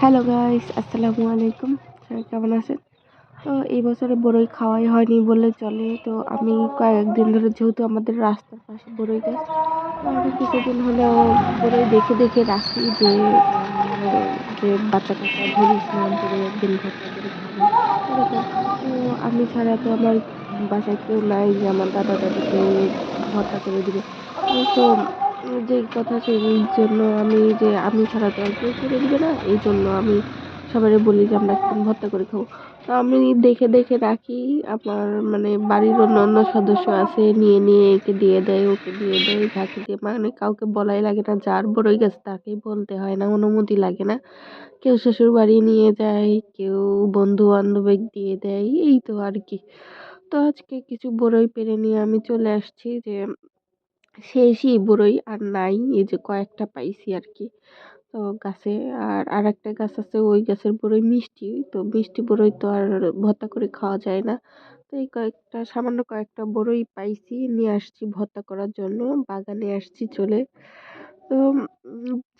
Hello guys, আসসালামু আলাইকুম। সবাই কেমন আছেন? তো এই বছরে বড়ই খাওয়াই হয়নি বললে চলে। তো আমি কয়েকদিন ধরে যেহেতু আমাদের রাস্তার পাশে বড়ই গাছ আমি কিছুদিন হলেও বড়ই দেখে দেখে রাখি যে যে বাচ্চা কাচ্চা ধরিস না করে খাব তো আমি ছাড়া তো আমার বাসায় কেউ নাই যে আমার দাদা দাদিকে ভর্তা করে দিবে। তো যে কথা সেই জন্য আমি যে আমি ছাড়া তো আর কেউ করে দিবে না, এই জন্য আমি সবাই বলি যে আমরা একদম ভর্তা করে খাব। তো আমি দেখে দেখে রাখি আমার মানে বাড়ির অন্য অন্য সদস্য আছে, নিয়ে নিয়ে একে দিয়ে দেয়, ওকে দিয়ে দেয়, যাকে দিয়ে মানে কাউকে বলাই লাগে না, যার বড়ই গেছে তাকেই বলতে হয় না, অনুমতি লাগে না। কেউ শ্বশুর বাড়ি নিয়ে যায়, কেউ বন্ধু বান্ধবে দিয়ে দেয়, এই তো আর কি। তো আজকে কিছু বড়ই পেরে নিয়ে আমি চলে আসছি যে শেষই বড়ই আর নাই, এই যে কয়েকটা পাইছি আর কি তো গাছে, আর আর একটা গাছ আছে, ওই গাছের বড়ই মিষ্টি, তো মিষ্টি বড়ই তো আর ভর্তা করে খাওয়া যায় না। তো এই কয়েকটা, সামান্য কয়েকটা বড়ই পাইছি, নিয়ে আসছি ভর্তা করার জন্য, বাগানে আসছি চলে। তো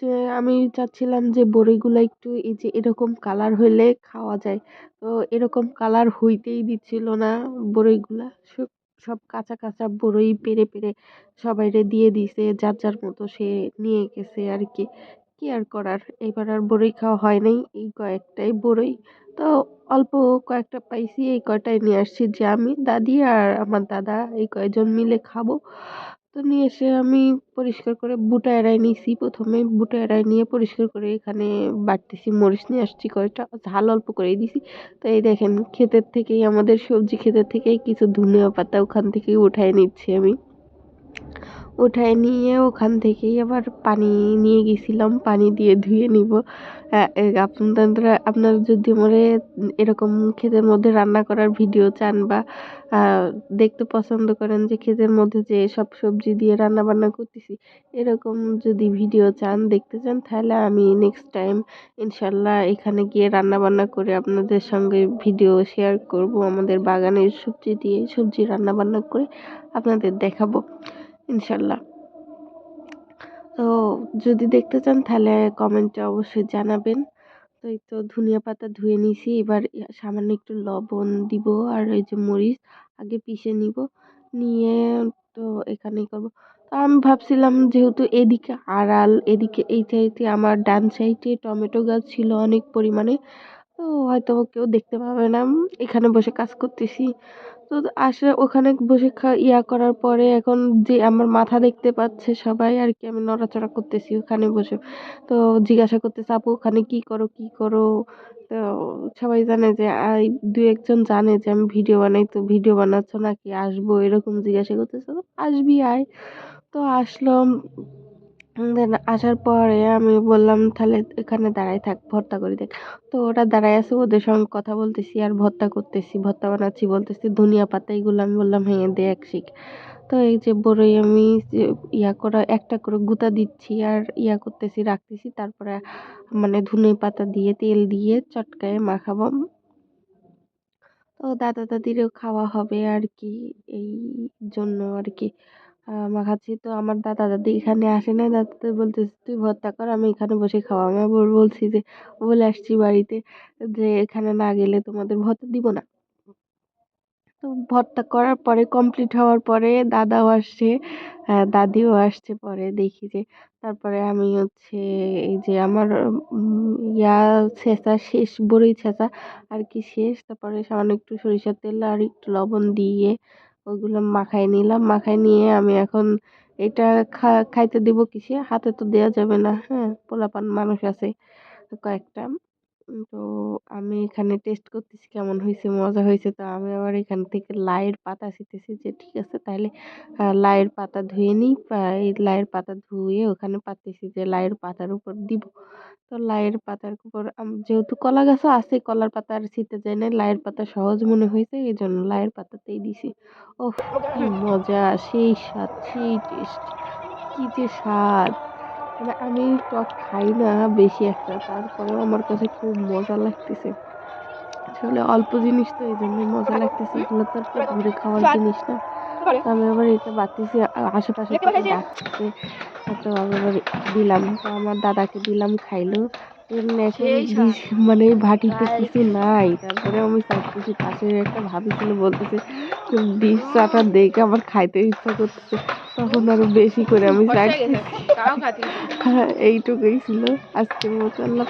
যে আমি চাচ্ছিলাম যে বড়ইগুলো একটু এই যে এরকম কালার হইলে খাওয়া যায়। তো এরকম কালার হইতেই দিচ্ছিল না বড়ইগুলা সব কাঁচা কাঁচা বড়ই পেরে পেরে সবাইরে দিয়ে দিছে। যার যার মতো সে নিয়ে গেছে আর কি কি আর করার? এবার আর বড়ই খাওয়া হয় নাই এই কয়েকটাই বড়ই। তো অল্প কয়েকটা পাইছি, এই কয়টাই নিয়ে আসছি যে আমি, দাদি আর আমার দাদা এই কয়জন মিলে খাব। তো নিয়ে এসে আমি পরিষ্কার করে বুটা এড়াই নিয়েছি। প্রথমে বুটা এড়াই নিয়ে পরিষ্কার করে এখানে বাটতেছি মরিচ নিয়ে আসছি কয়টা ঝাল অল্প করেই দিছি। তো এই দেখেন, ক্ষেতের থেকেই, আমাদের সবজি ক্ষেতের থেকেই কিছু ধনিয়া পাতা ওখান থেকেই উঠায় নিচ্ছি আমি। উঠায় নিয়ে ওখান থেকেই আবার পানি নিয়ে গেছিলাম, পানি দিয়ে ধুয়ে নিব। আপনারা আপনারা যদি মনে এরকম ক্ষেতের মধ্যে রান্না করার ভিডিও চান বা দেখতে পছন্দ করেন যে ক্ষেতের মধ্যে যে সব সবজি দিয়ে রান্না বান্না করতেছি, এরকম যদি ভিডিও চান, দেখতে চান, তাহলে আমি নেক্সট টাইম ইনশাল্লাহ এখানে গিয়ে রান্না বান্না করে আপনাদের সঙ্গে ভিডিও শেয়ার করব, আমাদের বাগানের সবজি দিয়ে সবজি রান্না বান্না করে আপনাদের দেখাবো। ইনশাল্লাহ। তো যদি দেখতে চান তাহলে কমেন্টে অবশ্যই জানাবেন। তো এই তো ধনিয়া পাতা ধুয়ে নিছি, এবার সামান্য একটু লবণ দিব আর এই যে মরিচ আগে পিষে নিব। নিয়ে তো এখানেই করব। তো আমি ভাবছিলাম যেহেতু এদিকে আড়াল, এদিকে এই সাইডে আমার ডান সাইডে টমেটো গাছ ছিল অনেক পরিমাণে। তো হয়তো কেউ দেখতে পাবে না। এখানে বসে কাজ করতেছি। তো আসে ওখানে বসে ইয়া করার পরে এখন যে আমার মাথা দেখতে পাচ্ছে সবাই, আর কি আমি নড়াচড়া করতেছি ওখানে বসে। তো জিজ্ঞাসা করতেছে, আপু, ওখানে কি করো কি করো? তো সবাই জানে যে দু একজন জানে যে আমি ভিডিও বানাই, তো ভিডিও বানাচ্ছ নাকি? আসব, এরকম জিজ্ঞাসা করতেছে, আসবি, আয়। তো আসলো দেন আসার পরে আমি বললাম, তাহলে এখানে দাঁড়াই থাক, ভর্তা করে দেখ। তো ওরা দাঁড়ায় আছে, ওদের সঙ্গে কথা বলতেছি আর ভর্তা করতেছি, ভর্তা বানাচ্ছি বলতেছি, ধনিয়া পাতা এগুলো আমি বললাম হ্যাঁ দে এক শিখ তো এই যে বড়ই আমি ইয়া করা, একটা করে গুঁতা দিচ্ছি আর ইয়া করতেছি, রাখতেছি, তারপরে মানে ধনে পাতা দিয়ে, তেল দিয়ে চটকায় মাখাবো। তো দাদা দাদিরও খাওয়া হবে আর কি, এই জন্য আর কি। মাখাচ্ছি তো আমার দাদা, দাদি এখানে আসে নাই। দাদা বলতেছে, তুই ভর্তা কর, আমি এখানে বসে খাওয়া আমি বলছি যে বলে আসছি বাড়িতে যে, এখানে না গেলে তোমাদের ভর্তা দিব না। তো ভর্তা করার পরে কমপ্লিট হওয়ার পরে দাদাও আসছে দাদিও আসছে পরে দেখি যে, তারপরে আমি হচ্ছে এই যে আমার ইয়া ছেঁচা শেষ, বড়ই ছেঁচা আর কি শেষ। তারপরে সামান্য একটু সরিষার তেল আর একটু লবণ দিয়ে ওইগুলো মাখায় নিলাম। মাখায় নিয়ে আমি এখন এটা খাইতে দিব কিসে? হাতে তো দেওয়া যাবে না হ্যাঁ? পোলাপান মানুষ আছে, কয়েকটা। তো আমি এখানে টেস্ট করতেছি কেমন হয়েছে মজা হয়েছে তো আমি আবার এখান থেকে লাইয়ের পাতা শিখতেছি যে, ঠিক আছে তাহলে লাইয়ের পাতা ধুয়ে নিই। এই লাইয়ের পাতা ধুয়ে ওখানে পাতেছি যে, লাইয়ের পাতার উপর দিব। তো লাইয়ের পাতার উপর যেহেতু কলা গাছও আছে, কলার পাতা আর শীতে যায় না লাইয়ের পাতা সহজ মনে হয়েছে এই জন্য লাইয়ের পাতাতেই দিছি। ও মজা, সেই স্বাদ, সেই টেস্ট কি যে স্বাদ! মানে আমি টক খাই না বেশি একটা তারপরেও আমার কাছে খুব মজা লাগতেছে। আসলে অল্প জিনিস তো এই জন্যই মজা লাগতেছে এগুলো তো আর ঘুরে খাওয়ার জিনিস না। আমি আবার এটা বাড়তেছি আশেপাশে ডাকতেছে তো আমি আবার দিলাম। তো আমার দাদাকে দিলাম খাইলো। মানে ভাটিতে কিছু নাই তারপরে আমি চাচ্ছি পাশে একটা ভাবি ছিল বলতেছে ডিশ চাটা দেখে আমার খাইতে ইচ্ছা করতেছে। তখন আরও বেশি করে আমি হ্যাঁ, এইটুকুই ছিল। আজকের মতো আল্লাহ